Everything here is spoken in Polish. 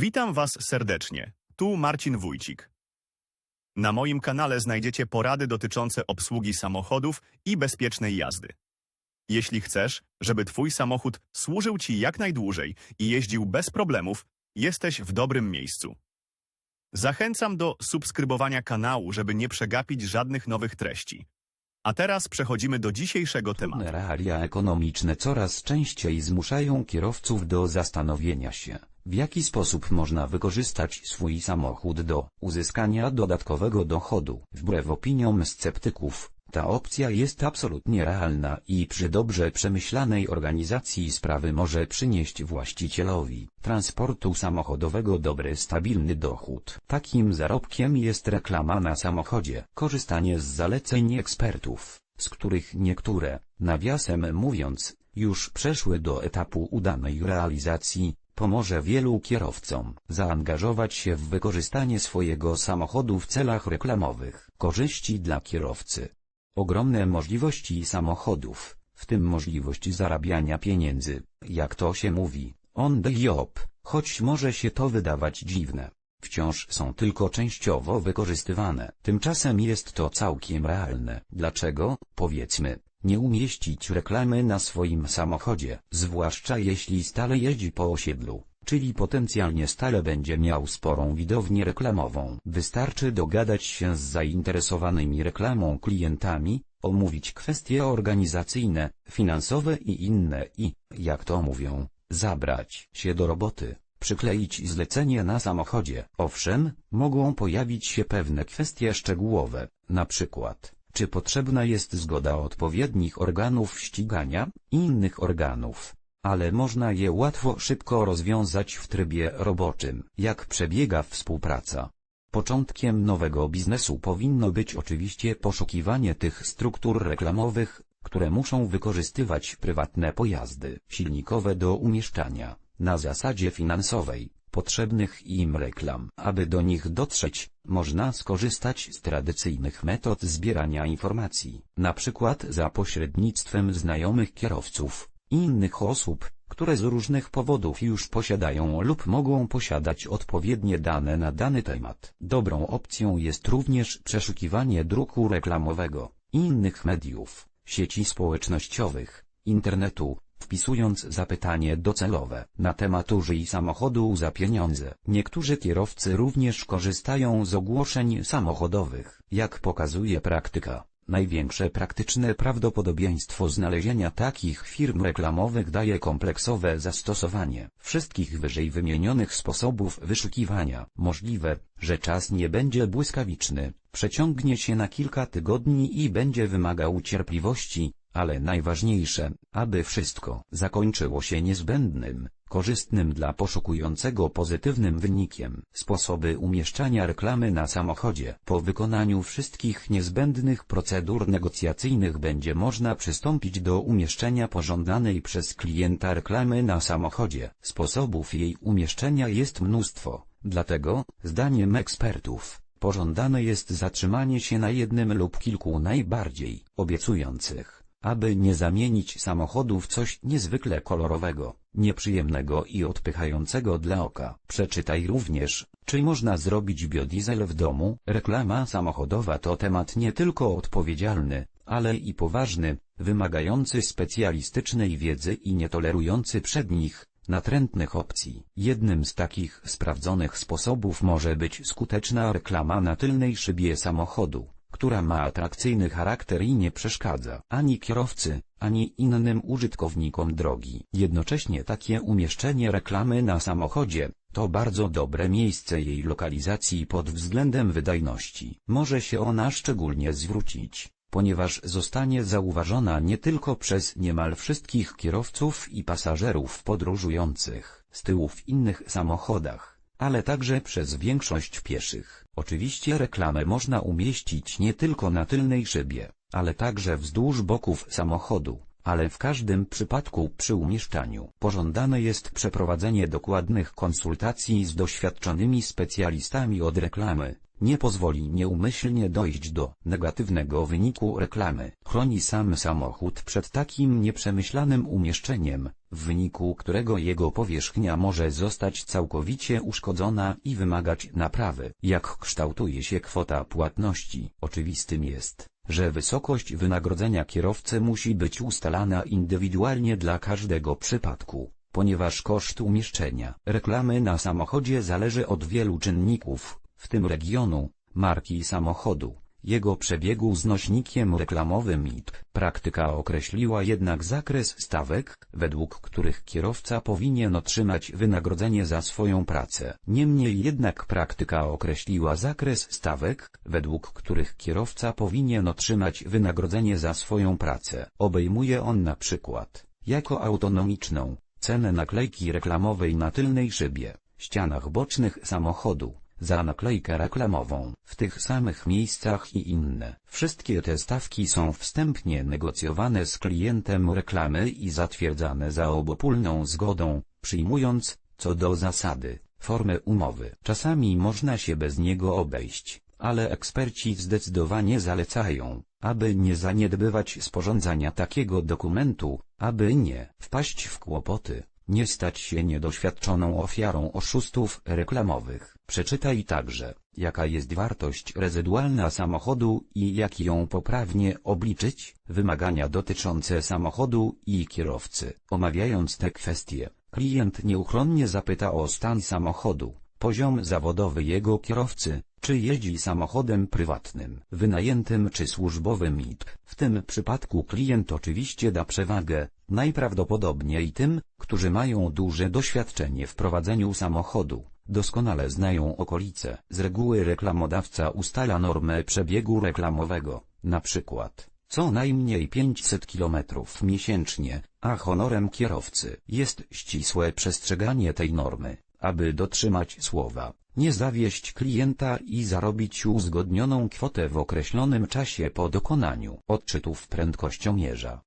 Witam Was serdecznie. Tu Marcin Wójcik. Na moim kanale znajdziecie porady dotyczące obsługi samochodów i bezpiecznej jazdy. Jeśli chcesz, żeby Twój samochód służył Ci jak najdłużej i jeździł bez problemów, jesteś w dobrym miejscu. Zachęcam do subskrybowania kanału, żeby nie przegapić żadnych nowych treści. A teraz przechodzimy do dzisiejszego tematu. Realia ekonomiczne coraz częściej zmuszają kierowców do zastanowienia się, w jaki sposób można wykorzystać swój samochód do uzyskania dodatkowego dochodu. Wbrew opiniom sceptyków, ta opcja jest absolutnie realna i przy dobrze przemyślanej organizacji sprawy może przynieść właścicielowi transportu samochodowego dobry stabilny dochód. Takim zarobkiem jest reklama na samochodzie. Korzystanie z zaleceń ekspertów, z których niektóre, nawiasem mówiąc, już przeszły do etapu udanej realizacji, pomoże wielu kierowcom zaangażować się w wykorzystanie swojego samochodu w celach reklamowych. Korzyści dla kierowcy. Ogromne możliwości samochodów, w tym możliwość zarabiania pieniędzy, jak to się mówi, on the job, choć może się to wydawać dziwne. Wciąż są tylko częściowo wykorzystywane. Tymczasem jest to całkiem realne. Dlaczego, powiedzmy, nie umieścić reklamy na swoim samochodzie, zwłaszcza jeśli stale jeździ po osiedlu, czyli potencjalnie stale będzie miał sporą widownię reklamową. Wystarczy dogadać się z zainteresowanymi reklamą klientami, omówić kwestie organizacyjne, finansowe i inne i, jak to mówią, zabrać się do roboty. Przykleić zlecenie na samochodzie. Owszem, mogą pojawić się pewne kwestie szczegółowe, na przykład, czy potrzebna jest zgoda odpowiednich organów ścigania innych organów. Ale można je łatwo szybko rozwiązać w trybie roboczym. Jak przebiega współpraca? Początkiem nowego biznesu powinno być oczywiście poszukiwanie tych struktur reklamowych, które muszą wykorzystywać prywatne pojazdy silnikowe do umieszczania, na zasadzie finansowej, potrzebnych im reklam. Aby do nich dotrzeć, można skorzystać z tradycyjnych metod zbierania informacji, na przykład za pośrednictwem znajomych kierowców innych osób, które z różnych powodów już posiadają lub mogą posiadać odpowiednie dane na dany temat. Dobrą opcją jest również przeszukiwanie druku reklamowego innych mediów, sieci społecznościowych, internetu, wpisując zapytanie docelowe na temat użyj samochodu za pieniądze. Niektórzy kierowcy również korzystają z ogłoszeń samochodowych. Jak pokazuje praktyka, największe praktyczne prawdopodobieństwo znalezienia takich firm reklamowych daje kompleksowe zastosowanie wszystkich wyżej wymienionych sposobów wyszukiwania. Możliwe, że czas nie będzie błyskawiczny, przeciągnie się na kilka tygodni i będzie wymagał cierpliwości, ale najważniejsze, aby wszystko zakończyło się niezbędnym, korzystnym dla poszukującego pozytywnym wynikiem. Sposoby umieszczania reklamy na samochodzie. Po wykonaniu wszystkich niezbędnych procedur negocjacyjnych będzie można przystąpić do umieszczenia pożądanej przez klienta reklamy na samochodzie. Sposobów jej umieszczenia jest mnóstwo, dlatego, zdaniem ekspertów, pożądane jest zatrzymanie się na jednym lub kilku najbardziej obiecujących aby nie zamienić samochodu w coś niezwykle kolorowego, nieprzyjemnego i odpychającego dla oka. Przeczytaj również, czy można zrobić biodiesel w domu. Reklama samochodowa to temat nie tylko odpowiedzialny, ale i poważny, wymagający specjalistycznej wiedzy i nietolerujący przed nich natrętnych opcji. Jednym z takich sprawdzonych sposobów może być skuteczna reklama na tylnej szybie samochodu która ma atrakcyjny charakter i nie przeszkadza ani kierowcy, ani innym użytkownikom drogi. Jednocześnie takie umieszczenie reklamy na samochodzie, to bardzo dobre miejsce jej lokalizacji pod względem wydajności. Może się ona szczególnie zwrócić, ponieważ zostanie zauważona nie tylko przez niemal wszystkich kierowców i pasażerów podróżujących z tyłu w innych samochodach ale także przez większość pieszych. Oczywiście reklamę można umieścić nie tylko na tylnej szybie, ale także wzdłuż boków samochodu, ale w każdym przypadku przy umieszczaniu pożądane jest przeprowadzenie dokładnych konsultacji z doświadczonymi specjalistami od reklamy. Nie pozwoli nieumyślnie dojść do negatywnego wyniku reklamy. Chroni sam samochód przed takim nieprzemyślanym umieszczeniem, w wyniku którego jego powierzchnia może zostać całkowicie uszkodzona i wymagać naprawy. Jak kształtuje się kwota płatności? Oczywistym jest, że wysokość wynagrodzenia kierowcy musi być ustalana indywidualnie dla każdego przypadku, ponieważ koszt umieszczenia reklamy na samochodzie zależy od wielu czynników, w tym regionu, marki samochodu, jego przebiegu z nośnikiem reklamowym IP. Praktyka określiła jednak zakres stawek, według których kierowca powinien otrzymać wynagrodzenie za swoją pracę. Niemniej jednak praktyka określiła zakres stawek, według których kierowca powinien otrzymać wynagrodzenie za swoją pracę. Obejmuje on na przykład, jako autonomiczną, cenę naklejki reklamowej na tylnej szybie, ścianach bocznych samochodu, za naklejkę reklamową, w tych samych miejscach i inne. Wszystkie te stawki są wstępnie negocjowane z klientem reklamy i zatwierdzane za obopólną zgodą, przyjmując, co do zasady, formę umowy. Czasami można się bez niego obejść, ale eksperci zdecydowanie zalecają, aby nie zaniedbywać sporządzania takiego dokumentu, aby nie wpaść w kłopoty, nie stać się niedoświadczoną ofiarą oszustów reklamowych. Przeczytaj także, jaka jest wartość rezydualna samochodu i jak ją poprawnie obliczyć, wymagania dotyczące samochodu i kierowcy. Omawiając te kwestie, klient nieuchronnie zapyta o stan samochodu, poziom zawodowy jego kierowcy, czy jeździ samochodem prywatnym, wynajętym czy służbowym IP. W tym przypadku klient oczywiście da przewagę, najprawdopodobniej tym, którzy mają duże doświadczenie w prowadzeniu samochodu, doskonale znają okolice. Z reguły reklamodawca ustala normę przebiegu reklamowego, na przykład, co najmniej 500 km miesięcznie, a honorem kierowcy jest ścisłe przestrzeganie tej normy, aby dotrzymać słowa nie zawieść klienta i zarobić uzgodnioną kwotę w określonym czasie po dokonaniu odczytów prędkościomierza.